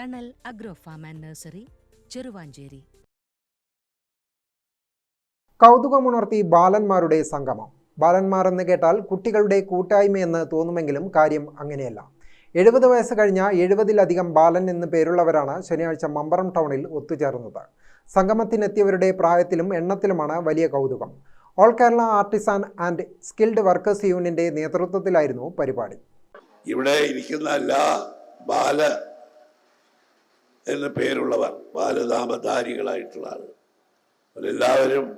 Thanal agro farm and nursery Cheruvancheri. കൗതുകമുണർത്തി ബാലന്മാരുടെ സംഗമം. ബാലന്മാർ എന്ന് കേട്ടാൽ കുട്ടികളുടെ കൂട്ടായ്മയെന്ന് തോന്നുമെങ്കിലും കാര്യം അങ്ങനെയല്ല. എഴുപത് വയസ്സ് കഴിഞ്ഞ എഴുപതിലധികം ബാലൻ എന്ന് പേരുള്ളവരാണ് ശനിയാഴ്ച മമ്പറം ടൗണിൽ ഒത്തുചേർന്നത്. സംഗമത്തിനെത്തിയവരുടെ പ്രായത്തിലും എണ്ണത്തിലുമാണ് വലിയ കൗതുകം. All Kerala Artisan and Skilled Workers യൂണിയന്റെ നേതൃത്വത്തിലായിരുന്നു പരിപാടി. ഇവിടെ ഇരിക്കുന്ന എല്ലാ ബാല എന്ന പേരുള്ളവർ ബാലനാമധാരികളായിട്ടുള്ള ആളുകൾ. അവരെല്ലാവരും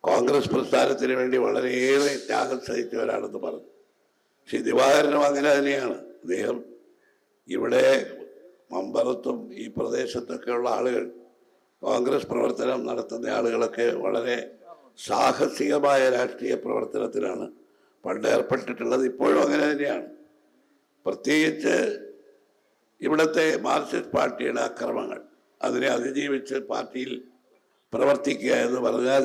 കോൺഗ്രസ് പ്രസ്ഥാനത്തിന് വേണ്ടി വളരെയേറെ ത്യാഗം സഹിച്ചവരാണെന്ന് പറഞ്ഞു. പക്ഷെ ദിവാകരനും അങ്ങനെ തന്നെയാണ്. അദ്ദേഹം ഇവിടെ മമ്പറത്തും ഈ പ്രദേശത്തൊക്കെയുള്ള ആളുകൾ കോൺഗ്രസ് പ്രവർത്തനം നടത്തുന്ന ആളുകളൊക്കെ വളരെ സാഹസികമായ രാഷ്ട്രീയ പ്രവർത്തനത്തിലാണ് പണ്ട് ഏർപ്പെട്ടിട്ടുള്ളത്. ഇപ്പോഴും അങ്ങനെ തന്നെയാണ്. പ്രത്യേകിച്ച് ഇവിടുത്തെ മാർക്സിസ്റ്റ് പാർട്ടിയുടെ അക്രമങ്ങൾ അതിനെ അതിജീവിച്ച് പാർട്ടിയിൽ പ്രവർത്തിക്കുക എന്ന് പറഞ്ഞാൽ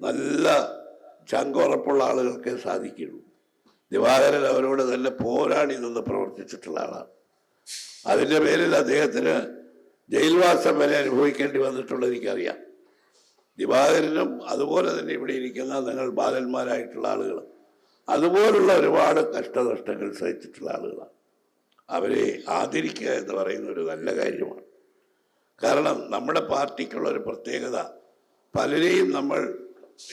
നല്ല ചങ്കുറപ്പുള്ള ആളുകൾക്ക് സാധിക്കുള്ളൂ. ദിവാകരൻ അവരോട് നല്ല പോരാടി നിന്ന് പ്രവർത്തിച്ചിട്ടുള്ള ആളാണ്. അതിന്റെ പേരിൽ അദ്ദേഹത്തിന് ജയിൽവാസം വരെ അനുഭവിക്കേണ്ടി വന്നിട്ടുള്ളത് എനിക്കറിയാം. ദിവാകരനും അതുപോലെ തന്നെ ഇവിടെ ഇരിക്കുന്ന നിങ്ങൾ ബാലന്മാരായിട്ടുള്ള ആളുകൾ അതുപോലുള്ള ഒരുപാട് കഷ്ടനഷ്ടങ്ങൾ സഹിച്ചിട്ടുള്ള ആളുകളാണ്. അവരെ ആദരിക്കുക എന്ന് പറയുന്ന ഒരു നല്ല കാര്യമാണ്. കാരണം നമ്മുടെ പാർട്ടിക്കുള്ള ഒരു പ്രത്യേകത പലരെയും നമ്മൾ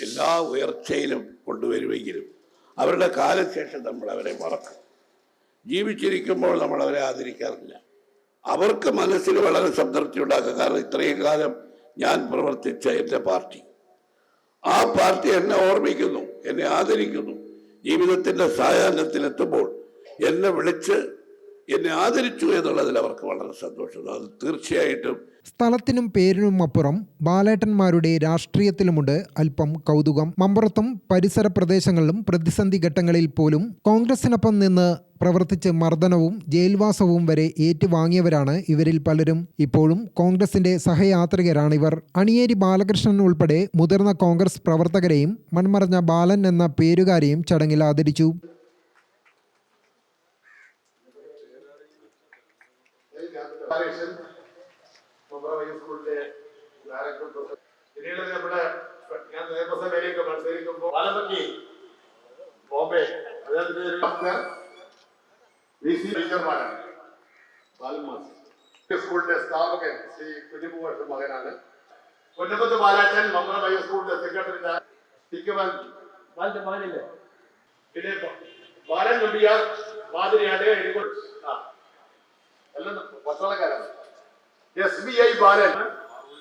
എല്ലാ ഉയർച്ചയിലും കൊണ്ടുവരുമെങ്കിലും അവരുടെ കാലശേഷം നമ്മൾ അവരെ മറക്കും. ജീവിച്ചിരിക്കുമ്പോൾ നമ്മൾ അവരെ ആദരിക്കാറില്ല. അവർക്ക് മനസ്സിൽ വളരെ സംതൃപ്തി ഉണ്ടാക്കുക കാരണം ഇത്രയും കാലം ഞാൻ പ്രവർത്തിച്ച എന്റെ പാർട്ടി. ആ പാർട്ടി എന്നെ ഓർമ്മിക്കുന്നു എന്നെ ആദരിക്കുന്നു. ജീവിതത്തിന്റെ സായാഹ്നത്തിലെത്തുമ്പോൾ എന്നെ വിളിച്ച് എന്നെ ആദരിച്ചു എന്നുള്ളതിൽ അവർക്ക് വളരെ സന്തോഷം. അത് തീർച്ചയായിട്ടും സ്ഥലത്തിനും പേരിനും അപ്പുറം ബാലേട്ടന്മാരുടെ രാഷ്ട്രീയത്തിലുമുണ്ട് അല്പം കൗതുകം. മമ്പുറത്തും പരിസര പ്രദേശങ്ങളിലും പ്രതിസന്ധി ഘട്ടങ്ങളിൽ പോലും കോൺഗ്രസിനൊപ്പം നിന്ന് പ്രവർത്തിച്ച് മർദ്ദനവും ജയിൽവാസവും വരെ ഏറ്റുവാങ്ങിയവരാണ് ഇവരിൽ പലരും. ഇപ്പോഴും കോൺഗ്രസിന്റെ സഹയാത്രികരാണിവർ. അണിയേരി ബാലകൃഷ്ണൻ ഉൾപ്പെടെ മുതിർന്ന കോൺഗ്രസ് പ്രവർത്തകരെയും മൺമറഞ്ഞ ബാലൻ എന്ന പേരുകാരെയും ചടങ്ങിൽ ആദരിച്ചു. ബാലകൃഷ്ണൻ മമ്പ്ര ഹൈസ്കൂളിലെ ഡയറക്ടർ പ്രൊഫസർ പിന്നീട് നമ്മുടെ ഞാൻ നിയമസഭയിലേക്ക് മത്സരിക്കുമ്പോൾ ബാലമക്കി ബോംബെ അദ്ദേഹത്തിന്റെ ഒരു വി സി ടീച്ചർമാരാണ്. ബാലന്മാർ സ്കൂളിന്റെ സ്ഥാപകൻ ശ്രീ കുഞ്ഞുമൂവർഷ മകനാണ്. പൊന്നപ്പത്ത് ബാലാച്ചൻ മമ്പ്ര ഹൈസ്കൂളിന്റെ സെക്രട്ടറി ടിക്കവൻ ബാലന്റെ മകനില്ലേ? പിന്നെ ബാലൻ നമ്പിയാർ മാതിരിയാണ് ആ ബാലൻ.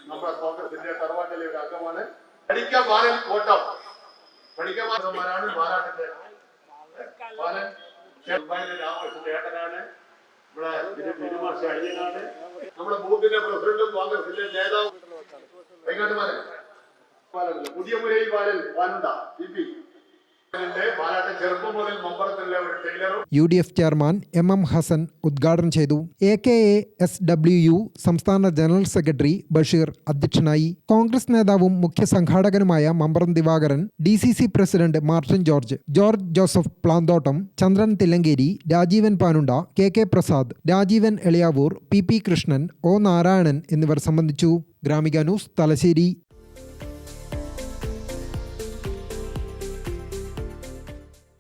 നമ്മുടെ ബാലൻ കോട്ടം. ബാലൻ. ബൂത്തിന്റെ പ്രസിഡന്റും കോൺഗ്രസിന്റെ നേതാവും. വെങ്ങാട്ടുമാരൻ ബാലനല്ല. പുതിയ മുരയിൽ ബാലൻ വനന്ദ ബാലാട്ടൻ ഒരു U D F chairman M M Hassan ഉദ്ഘാടനം ചെയ്തു. A K A S W U സംസ്ഥാന ജനറൽ സെക്രട്ടറി ബഷീർ അധ്യക്ഷനായി. കോൺഗ്രസ് നേതാവും മുഖ്യ സംഘാടകനുമായ Mamparam Divakaran D C C president Martin George George Joseph Planthottam Chandran Thillankeri Rajeevan Panunda K K Prasad Rajeevan Eliyavoor P P Krishnan O Narayanan എന്നിവർ സംബന്ധിച്ചു. Gramika news Thalassery.